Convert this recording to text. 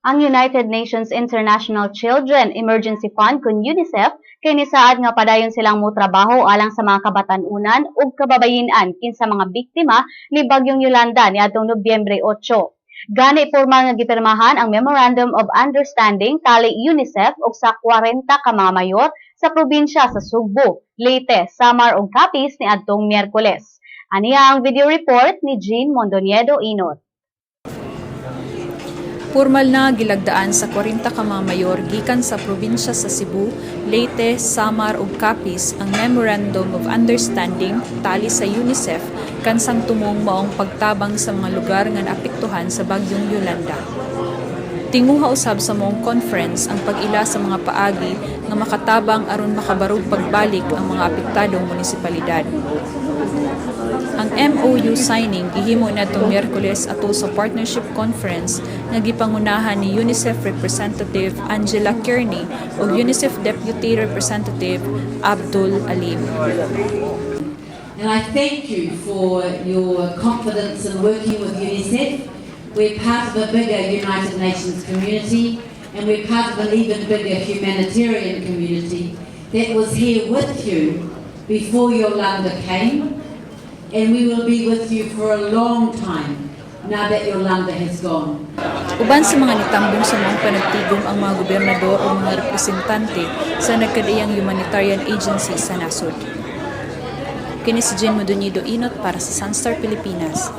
Ang United Nations International Children Emergency Fund kun UNICEF kay nisaad nga padayon silang motrabaho alang sa mga kabatan-unan ug kababayin-an kinsa mga biktima ni bagyong Yolanda niadtong Nobyembre 8. Gani formal nga gipirmahan ang Memorandum of Understanding tali UNICEF ug sa 40 ka mga mayor sa probinsya sa Sugbo, Leyte, Samar ug Capiz niadtong Miyerkules. Aniya ang video report ni Jean Mondoniedo Inot. Formal na gilagdaan sa 40 ka mga mayor gikan sa probinsya sa Cebu, Leyte, Samar ug Capiz ang Memorandum of Understanding tali sa UNICEF kansang tumong maong pagtabang sa mga lugar nga naapektuhan sa bagyong Yolanda. Tinguha usab sa mong conference ang pag-ila sa mga paagi nga makatabang aron makabarog pagbalik ang mga apektadong munisipalidad. Ang MOU signing gihimo nadtong Miyerkules ato sa partnership conference nga gipangunahan ni UNICEF representative Angela Kearney ug UNICEF deputy representative Abdul Alim. And I thank you for your confidence in working with UNICEF. We're part of a bigger United Nations community and we're part of an even bigger humanitarian community that was here with you before Yolanda came and we will be with you for a long time now that Yolanda has gone. Uban sa mga nitambong sa mga panagtigom ang mga gobernador o mga representante sa nagkadayang humanitarian agency sa nasod. Kini si Jen Modonido Inot para sa Sunstar Pilipinas.